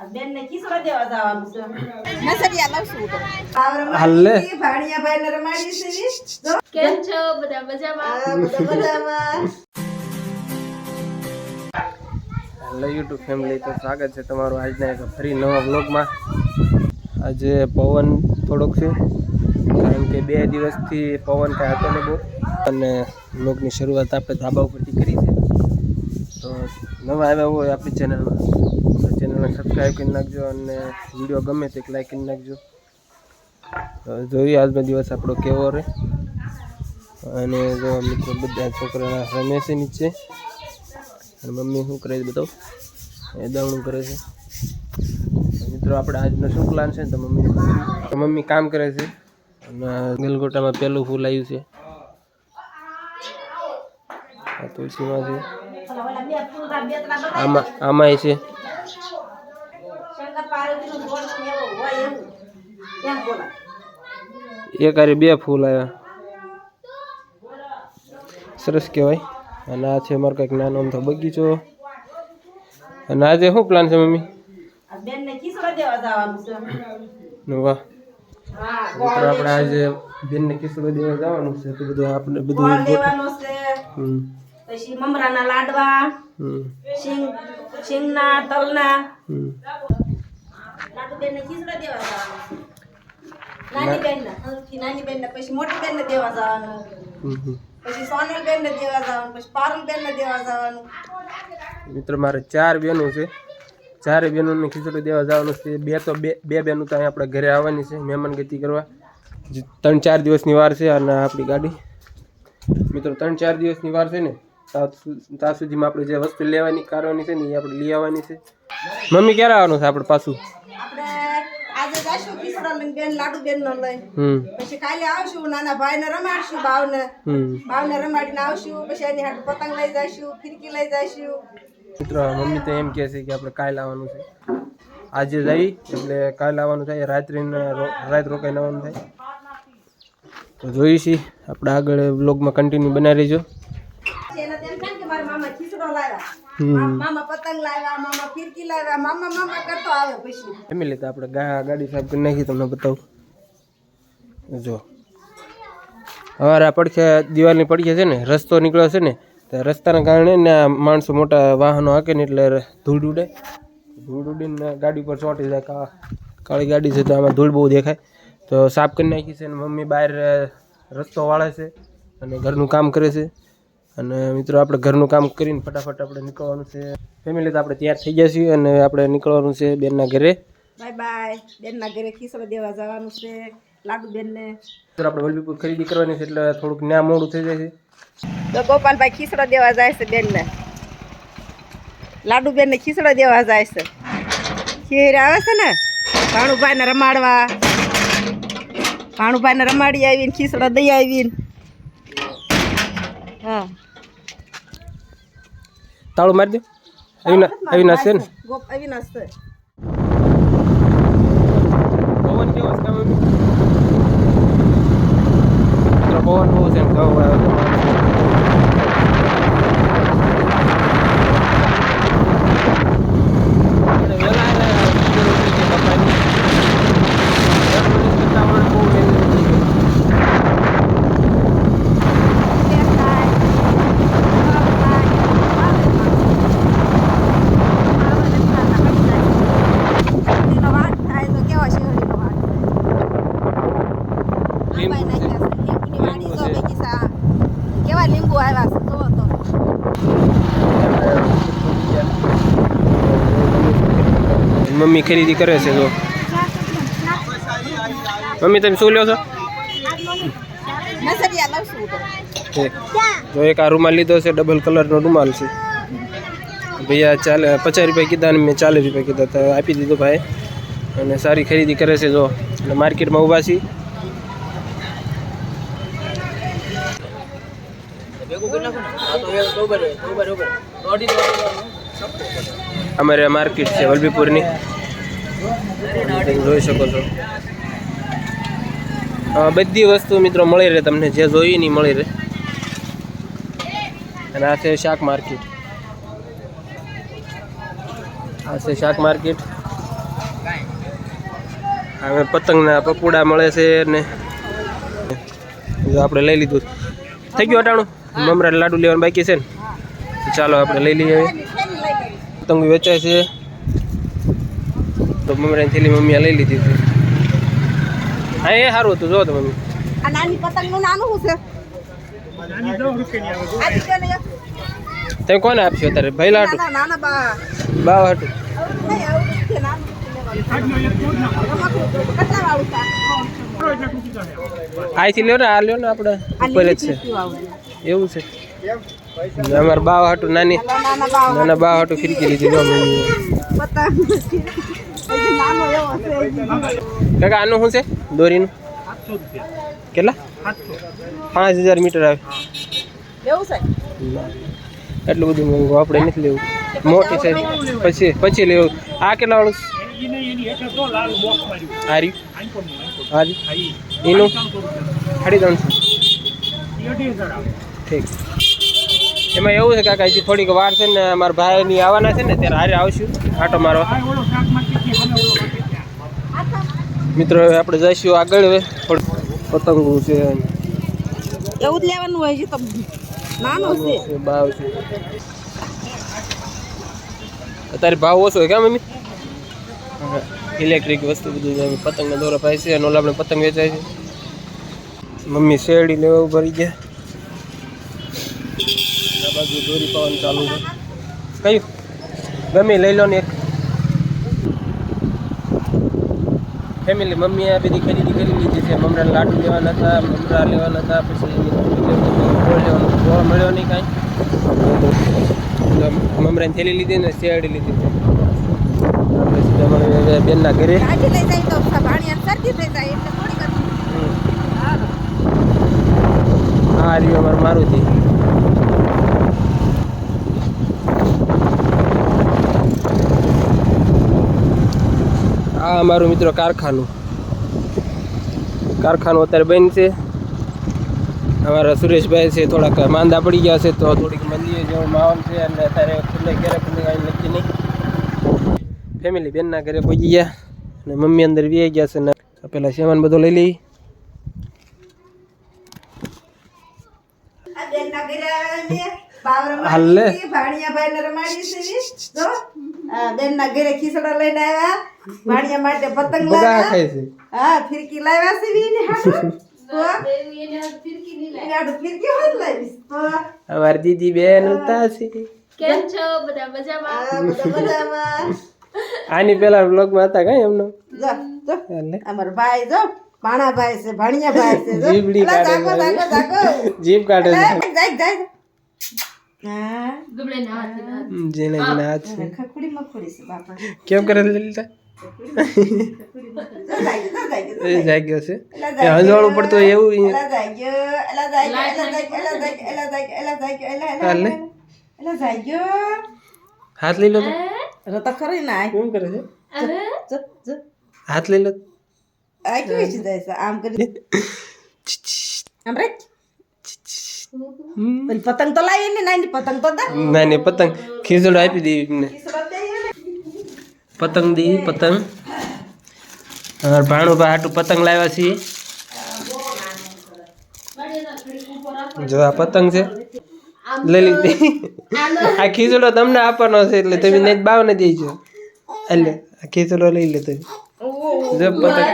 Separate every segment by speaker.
Speaker 1: બેનને ખીસડો દેવા જવાનું છે.
Speaker 2: નસરિયા લઉં છું તો.
Speaker 3: હાલે.
Speaker 1: ભાણિયાભાઈને રમાડી છે ઈ.
Speaker 4: કેમ છો? બધા મજામાં?
Speaker 1: બધા મજામાં.
Speaker 3: હેલો યુટ્યુબ ફેમિલી તો સ્વાગત છે તમારું આજના એક ફરી નવા વ્લોગમાં આજે પવન થોડોક છે કારણ કે બે દિવસથી પવન કાંઈ હતો ને બહુ. અને વ્લોગની શરૂઆત આપણે ધાબા ઉપરથી કરી છે. તો નવા આવ્યા હોય આપણી ચેનલમાં ચેનલને સબસ્ક્રાઈબ કરી નાખજો અને વીડિયો ગમે તે લાઈક કરી નાખજો. જોઈએ આજનો દિવસ આપણો કેવો રહે. અને જો મિત્રો બધા છોકરાના રમે છે નીચે. અને મમ્મી શું કરે છે બધો એ દવણું કરે છે. મિત્રો આપણે આજનો શું પ્લાન છે તો મમ્મી મમ્મી કામ કરે છે. અને ગલગોટામાં પહેલું ફૂલ આવ્યું છે. આ તુલસીમાં છે. આમાં આમાંય છે
Speaker 1: શંકર પાર્વતીનું જોડણું એવું હોય એવું. એમ બોલાય.
Speaker 3: એક આરે બે ફૂલ આવ્યા સરસ કહેવાય. અને આ છે મારે કંઈક નાનો અમથો બગીચો. અને આજે શું પ્લાન છે મમ્મી?
Speaker 1: ખીસડો
Speaker 3: વાહ. આપણે આજે બેનને કિસ્સો દેવા જવાનું છે. તો બધું આપણે બધું
Speaker 1: પછી મમરાના લાડવા
Speaker 3: હમ.
Speaker 1: શિંગના તલના.
Speaker 3: હમ
Speaker 1: લાડુ દેવા જવાનું. નાની બેનને સૌથી નાની બેનને પછી મોટી બેનને દેવા જવાનું.
Speaker 3: હમ હમ.
Speaker 1: પછી સોનલ બેનને દેવા જવાનું પછી પારુલ બેનને દેવા જવાનું.
Speaker 3: મિત્રો મારે ચાર બહેનો છે. ચારે બહેનોને ખીચડી દેવા જવાનું છે. બે તો બે બે બહેનો તો અહીંયા આપણે ઘરે આવવાની છે મહેમાન ગતિ કરવા. ત્રણ ચાર દિવસની વાર છે અને આપણી ગાડી. મિત્રો ત્રણ ચાર દિવસની વાર છે ને ત્યાં ત્યાં સુધીમાં આપણે જે વસ્તુ લેવાની કરવાની છે ને એ આપણે લઈ આવવાની છે. મમ્મી ક્યારે આવવાનું છે આપણે પાછું?
Speaker 1: આપણે આજે જાશું ખીસડો બેન લાડુ બેનનો લઈ પછી કાલે આવશું નાના ભાઈને રમાડશું બાવને.
Speaker 3: હમ.
Speaker 1: બાવને રમાડીને આવશું પછી એની હાટુ પતંગ લઈ જઈશું ફિરકી લઈ જઈશું
Speaker 3: મિત્રો મમ્મી તો એમ કહે છે કે આપણે કાલે આવવાનું છે. આજે જઈ એટલે કાલે આવવાનું થાય રાત્રિ રાત રોકાઈ આવવાનું થાય. તો છે આપણે આગળ બ્લોગમાં કન્ટિન્યુ બનાવી
Speaker 1: કે મારા મામા ખીચડો લાવ્યા મામા પતંગ લાવ્યા મામા ફિરકી લાવ્યા મામા મામા કરતો આવે પછી.
Speaker 3: ફેમિલી તો આપણે ગાડી સાફ કરી નાખી તમને બતાવું. જો. અમારા પડખે દિવાલની પડખે છે ને રસ્તો નીકળ્યો છે ને તો રસ્તાના કારણે ને આ માણસો મોટા વાહનો હાકે ને એટલે ધૂળ ઉડે. ધૂળ ઉડીને ગાડી પર ચોંટી જાય. કાળી ગાડી છે તો આમાં ધૂળ બહુ દેખાય. તો સાફ કરી નાખી છે ને મમ્મી બહાર રસ્તો વાળે છે અને ઘરનું કામ કરે છે. અને મિત્રો આપણે ઘરનું કામ કરીને ફટાફટ આપણે નીકળવાનું છે. ફેમિલી તો આપણે તૈયાર થઈ ગયા છીએ અને આપણે નીકળવાનું છે બેનના ઘરે.
Speaker 1: Bye bye. બેનના ઘરે ખીસડો દેવા જવાનું છે. લાડુ બેનને
Speaker 3: મિત્રો આપણે વલભીપુર ખરીદી કરવાની છે એટલે થોડુંક ન્યા મોડું થઈ જાય છે.
Speaker 1: તો ગોપાલભાઈ ખીસડો દેવા જાય છે બેનને. લાડુ બેનને ખીસડો દેવા જાય છે. ખીર આવે છે ને ભાણુભાઈને રમાડવા. ભાણુભાઈને રમાડી આવીને ખીસડો દઈ આવીને. હા.
Speaker 3: તાળું મારી દો. અવિના અવિનાશ છે ને.
Speaker 1: અવિનાશ છે.
Speaker 3: પવન કેવો છે પવન બહુ છે ને ઘઉં આવે તો આપણે વહેલા આવ્યા ખબર પડી કે બાપાની દસ મિનિટ કરતાં આપણે બહુ વહેલી થઈ ગઈ.
Speaker 1: શેરડીનો વાટ થાય તો કેવો શેરડીનો વાટ થાય?
Speaker 3: લીંબુ છે.
Speaker 1: લીંબુની વાડી
Speaker 3: લીંબુ
Speaker 1: જો
Speaker 3: છે.
Speaker 1: બગીચા. કેવા લીંબુ આવ્યા છે જોવો તો
Speaker 3: મમ્મી ખરીદી કરે છે, જો. મમ્મી, તમે શું લ્યો છો?
Speaker 1: નસરિયા લઉં છું તો
Speaker 3: એક. જો એક આ રૂમાલ લીધો છે, ડબલ કલરનો રૂમાલ છે. ભૈયા ચાલે, પચાસ રૂપિયા કીધા અને મેં ચાલીસ રૂપિયા કીધા, તો આપી દીધો ભાઈ. અને સારી ખરીદી કરે છે, જો. એટલે માર્કેટમાં ઊભા છીએ. અમારે માર્કેટ છે, વલભીપુરની. તમે જોઈ શકો છો. બધી વસ્તુ મિત્રો મળી રહે તમને, જે જોઈએ નહીં મળી રહે. અને આ છે શાક માર્કેટ. આ છે શાક માર્કેટ. હવે પતંગના પકોડા મળે છે ને. આપણે લઈ લીધું. થઈ ગયું અટાણું? મમરા લાડુ લેવાનું બાકી છે ને? ચાલો આપણે લઈ લઈએ પતંગ વેચાય છે. તો મમરાની થેલી મમ્મીએ લઈ લીધી હતી. હા એ સારું હતું. જો તો મમ્મી.
Speaker 1: આ નાની પતંગનું નાનું શું છે?
Speaker 3: તમે કોને આપશો અત્યારે? ભાઈ
Speaker 1: બા.
Speaker 3: બાવ હાટું? આઈથી લ્યો ને આ લ્યો ને આપણે. ઉપર જ છે. એવું છે. અમારે બાવ હાટું નાના
Speaker 1: નાના
Speaker 3: બાવ હાટું ફિરકી લીધી કાકા, આનું શું છે? દોરીનું? કેટલા? પાંચ હજાર મીટર આવે. એટલું બધું મોંઘું આપણે નથી લેવું. મોટી સાઈઝ પછી પછી લેવું. આ કેટલા વાળું હારી. રહ્યું એનું? સાડી ત્રણસો. ઠીક. એમાં એવું છે કાકા, હજી થોડીક વાર છે ને, મારા ભાઈની આવવાના છે ને, ત્યારે હારે આવશું, આટો મારવા. મિત્રો હવે આપણે જઈશું આગળ હવે. પતંગો છે.
Speaker 1: એવું જ લેવાનું હોય છે તો નાનો છે.
Speaker 3: ભાવ છે અત્યારે ભાવ ઓછો હોય ક્યાં મમ્મી? ઇલેક્ટ્રિક વસ્તુ બધું. પતંગના દોરા ભાઈ છે અને ઓલા આપણે પતંગ વેચાય છે. મમ્મી શેરડી લેવા ભરી ગયા. આ બાજુ દોરી પાવાનું ચાલુ છે. કયું? ગમે લઈ લો ને એક. ફેમિલી મમ્મીએ આ બધી ખરીદી કરી લીધી છે મમરા લાડુ લેવાના હતા મમરા લેવાના હતા પછી ગોળ લેવાનો ગોળ મળ્યો નહીં કાંઈ. મમરાની થેલી લીધી ને શેરડી લીધી છે. બેનના ઘરે. આ રહ્યું અમારું મારુતિ. આ મારું મિત્રો કારખાનું. કારખાનું અત્યારે બંધ છે. અમારા સુરેશભાઈ છે, થોડાક માંદા પડી ગયા છે, તો થોડીક મંદીએ જેવો માહોલ છે, અને અત્યારે ખુલ્લે ઘરે ખુલ્લે કાંઈ નક્કી નહીં. ફેમિલી બેનના ઘરે પહોંચી ગયા, અને મમ્મી અંદર વી ગયા છે ને પેલા સામાન બધો લઈ લઈ.
Speaker 1: બેનના
Speaker 3: હાલ. લે.
Speaker 1: રમાડી રમાડી છે ઘરે ખીસડો લઈને આવ્યા. ભાણિયા માટે પતંગ લાવ્યા. હા ફિરકી લાવ્યા છે ને હાટું.
Speaker 3: બેન ઉતાસી
Speaker 4: કેમ છો? બધા મજામાં?
Speaker 1: મજામાં.
Speaker 3: આની પેલા બ્લોગમાં હતા કઈ એમનો.
Speaker 1: અમારો ભાઈ જો ભાણાભાઈ છે ભાણિયાભાઈ છે જો.
Speaker 3: જીભડી કાઢે. જીભ કાઢે કેમ કરે છે લીલા
Speaker 1: જો જાય, જો જાય, જો
Speaker 3: એ
Speaker 1: જાય.
Speaker 3: જાગ્યો છે હંજવાળું પડતું હોય એવું. હાથ લઈ લો તો.
Speaker 1: ખરી ને
Speaker 3: કેમ કરે છે. હાથ લઈ લો?
Speaker 1: આમ કરી આમ પતંગ તો લાવી ને નાની પતંગ તો
Speaker 3: નાની પતંગ ખીચડો આપી દેવી એમને. પતંગ દી પતંગ ભાણું ભાણુભા હાટું પતંગ લાવ્યા છીએ જો આ પતંગ છે લઈ લીધી આ ખીચડો તમને આપવાનો છે એટલે તમે ને બાવને દેજો એટલે આ ખીચડો લઈ લે તમે જો પતંગ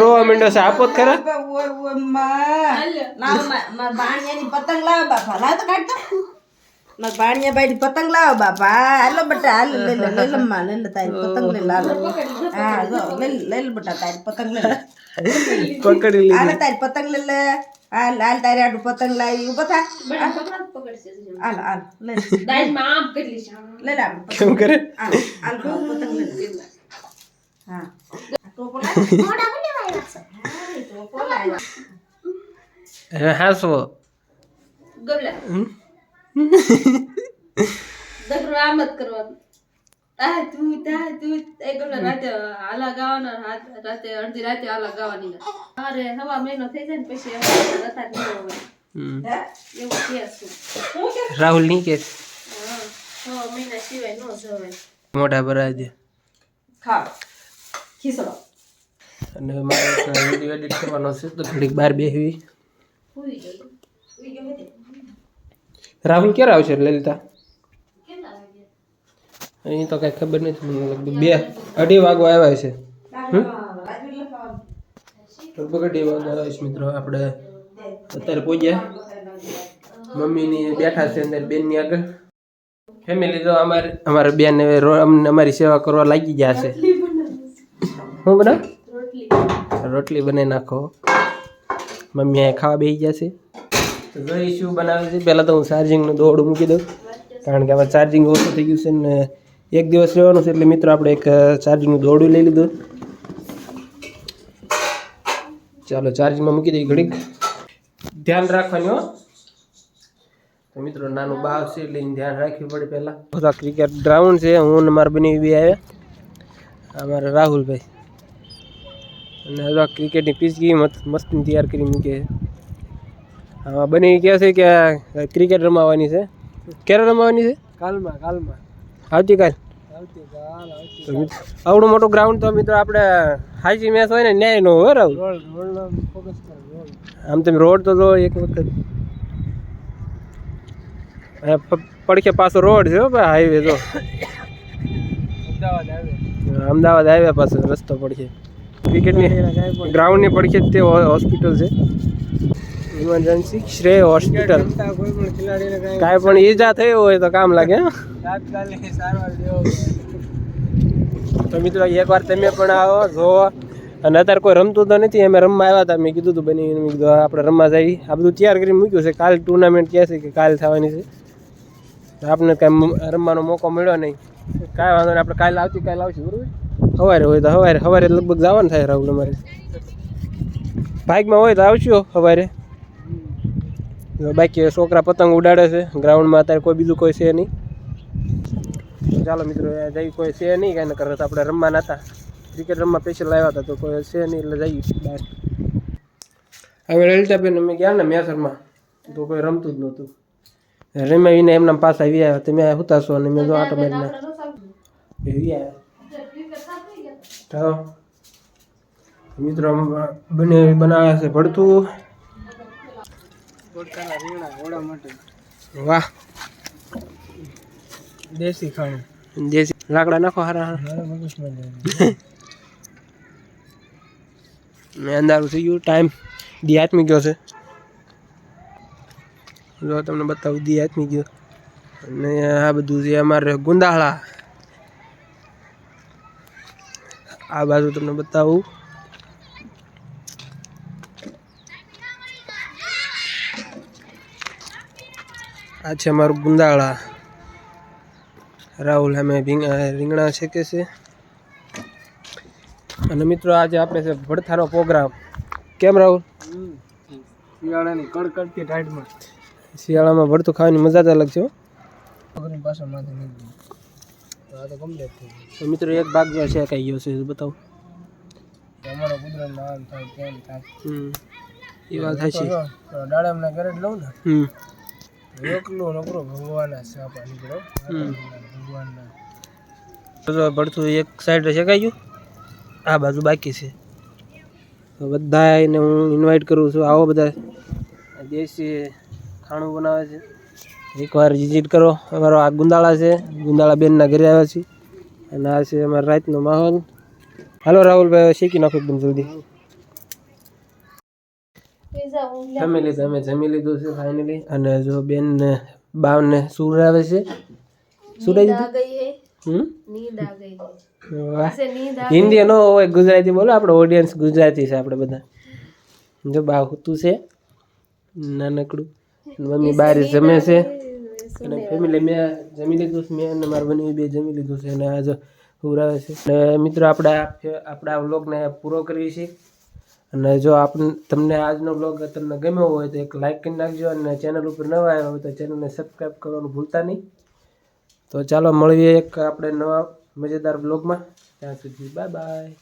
Speaker 3: રોવા માંડ્યો છે. આપો જ ખરા.
Speaker 1: માં. લાવ મા- પતંગ લાવ બાપા. લાવ તો કાઢ તો માર ભાણિયા ભાઈ પતંગ લાવ બાપા. હાલો બટા હાલ લઈ લે લઈ લે માં લઈ લે તારી પતંગ લઈ લે હા જો લઈ લઈ લે બટા તારી પતંગ લઈ લે
Speaker 3: પકડી લીધી.
Speaker 1: હાલ તારી પતંગ લઈ લે. હાલ હાલ તારી આડું પતંગ લાવી. ઊભો થા. હાલ. હાલ લઈ લે.
Speaker 4: દાઈમાં આમ કરી છે
Speaker 1: લઈ લે
Speaker 3: કેમ કરે?
Speaker 1: હાલ હાલ, પતંગ લઈ લે. હા. ટોપો લાવ. હા, એ ટોપો લાવ.
Speaker 3: હવે હાસવો.
Speaker 4: ગબલા. દગરો આમ જ કરવાનું આ તું તા તું એ ગબલા રાતે હાલા ગાવાના રાત રાતે અડધી રાતે હાલા ગાવાની. અરે હવા મહિનો થઈ જાય ને પછી રતા ન હોય એવું કે?
Speaker 1: રાહુલની કે?
Speaker 4: હા હવા મહિના સિવાય ન જવાય.
Speaker 3: મોઢા ભરાય દે.
Speaker 2: ખાવ. ખીસડો.
Speaker 3: અને મારે વીડિયો એડિટ કરવાનો છે તો ઘડીક બહાર બેહવી. રાહુલ ક્યારે આવશે લલિતા? અહીં તો કઈ ખબર નથી મને લગભગ બે અઢી વાગો આવ્યા છે? લગભગ અઢી વાગો આવ્યા છે મિત્રો આપણે અત્યારે પહોંચ્યા મમ્મીની બેઠા છે અંદર બેનની આગળ. ફેમિલી તો અમારે અમારા બેન હવે અમને અમારી સેવા કરવા લાગી ગયા છે. હું બનાવ? રોટલી. બનાવી નાખો. મમ્મી અહીંયા ખાવા બેસી ગયા છે. તો બનાવે છે. પહેલાં તો હું ચાર્જિંગનું દોડું મૂકી દઉં. કારણ કે આમાં ચાર્જિંગ ઓછું થઈ ગયું છે ને એક દિવસ રહેવાનું છે એટલે મિત્રો આપણે એક ચાર્જિંગનું દોડું લઈ લીધું. ચાલો ચાર્જિંગમાં મૂકી દઈએ ઘડીક. ધ્યાન રાખવાનું હો. તો મિત્રો નાનું બાવ છે એટલે ધ્યાન રાખવું પડે પહેલાં. બધા ક્રિકેટ ગ્રાઉન્ડ છે. હું ને મારા બની બી આવ્યા. અમારા રાહુલભાઈ. અને હવે ક્રિકેટની પીચ ગઈ મસ્ત મસ્ત તૈયાર કરી મૂકે છે. હા બની કહે છે કે ક્રિકેટ રમાવાની છે. ક્યારે રમાવાની છે? કાલમાં કાલમાં. આવતીકાલ આવડું મોટું ગ્રાઉન્ડ તો મિત્રો આપણે હાજી મેચ હોય ને ન્યાય નો હોય રાહુલ આમ તમે રોડ તો જો એક વખત. પડખે પાછો રોડ છે હો ભાઈ હાઈવે તો. અમદાવાદ હાઈવે. પાછો રસ્તો પડખે ક્રિકેટની ગ્રાઉન્ડની પડખે તે હોસ્પિટલ છે. ઇમરજન્સી શ્રેય હોસ્પિટલ. કાંઈ પણ ઈજા થઈ હોય તો કામ લાગે તો મિત્રો એકવાર તમે પણ આવો, જોવો. અને અત્યારે કોઈ રમતું તો નથી, અમે રમવા આવ્યા હતા. મેં કીધું હતું બની, મેં કીધું આપણે રમવા જઈએ. આ બધું તૈયાર કરી મૂક્યું છે. કાલ ટુર્નામેન્ટ કહે છે કે કાલ થવાની છે. તો આપણે કાંઈ રમવાનો મોકો મળ્યો નહીં. કાંઈ વાંધો નહીં, આપણે કાલે આવતી, કાલે આવશું, બરોબર? સવારે હોય તો સવારે સવારે લગભગ જવાનું થાય રાહુલ અમારે. બાઇકમાં હોય તો આવશો સવારે બાકી છોકરા પતંગ ઉડાડે છે ગ્રાઉન્ડમાં અત્યારે કોઈ બીજું કોઈ છે નહીં. ચાલો મિત્રો જઈ કોઈ છે નહીં કાંઈ કરે તો આપણે રમવાના હતા. ક્રિકેટ રમવા સ્પેશિયલ આવ્યા હતા તો કોઈ છે નહીં એટલે જઈએ. બહાર હવે લલિતાબેન અમે ગયા ને મેસરમાં તો કોઈ રમતું જ નહોતું. રમાવીને એમના પાસે આવી આવ્યા તમે હુતા છો અને મેં જો આટો મારીને એવી આવ્યા તો મિત્રો બને બનાવ્યા છે ભડથું વાહ. દેશી ખાણું. દેશી. લાકડા નાખો હારા મેં અંધારું થઈ ગયું. ટાઈમ દી આત્મી ગયો છે. જો તમને બતાવું દી આત્મી ગયો. અને આ બધું છે અમારે ગુંદાળા. આ બાજુ તમને બતાવું. આ છે અમારું ગુંદાળા. રાહુલ અમે રીંગણા શેકે છે. અને મિત્રો આજે આપણે છે ભડથાનો પ્રોગ્રામ. કેમ રાહુલ?
Speaker 2: શિયાળાની કડકડતી ટાઈટમાં.
Speaker 3: શિયાળામાં ભડથું ખાવાની મજા જ અલગ છે.
Speaker 2: પાછળ આ તો કમ્પ્લીટ થઈ
Speaker 3: તો મિત્રો એક ભાગ જો છે કઈ ગયો છે બતાવો.
Speaker 2: અમારો કુદરત નામ થાય તેમ થાય.
Speaker 3: હમ. એ વાત સાચી.
Speaker 2: દાડામના ઘરે જ લઉં ને.
Speaker 3: હમ.
Speaker 2: એકલો નકરો ભગવાનના સાપા નીકળો.
Speaker 3: ભગવાન
Speaker 2: ના
Speaker 3: તો જો એક સાઈડ શેકાઈ ગયું? આ બાજુ બાકી છે. બધા એને હું ઇન્વાઇટ કરું છું. આવો બધા. દેશી ખાણું બનાવે છે. એકવાર વિઝિટ કરો. અમારો આ ગુંદાળા છે. ગુંદાળા બેનના ઘરે આવ્યા છીએ. અને આ છે અમારો રાતનો માહોલ. હાલો રાહુલભાઈ શીખી નાખો એકદમ જલ્દી. જમી લીધું અમે જમી લીધું છે ફાઇનલી અને જો બેન ને બાવ ને સૂર આવે છે. સુરાઈ દીધું? હિન્દી નો હોય ગુજરાતી બોલો. આપણે ઓડિયન્સ ગુજરાતી છે આપણે બધા. જો બાવ હતું છે નાનકડું. મમ્મી બારે જમે છે. અને ફેમિલી મેં જમી લીધું છે મેં અને મારા બની બે જમી લીધું છે અને આજે ઉરાવે છે. અને મિત્રો આપણે આ ફે- વ્લોગને પૂરો કરીએ છીએ. અને જો આપને તમને આજનો વ્લોગ તમને ગમ્યો હોય તો એક લાઇક કરી નાખજો અને ચેનલ ઉપર નવા આવ્યા હોય તો ચેનલને સબસ્ક્રાઈબ કરવાનું ભૂલતા નહીં. તો ચાલો મળીએ એક આપણે નવા મજેદાર બ્લોગમાં ત્યાં સુધી બાય બાય.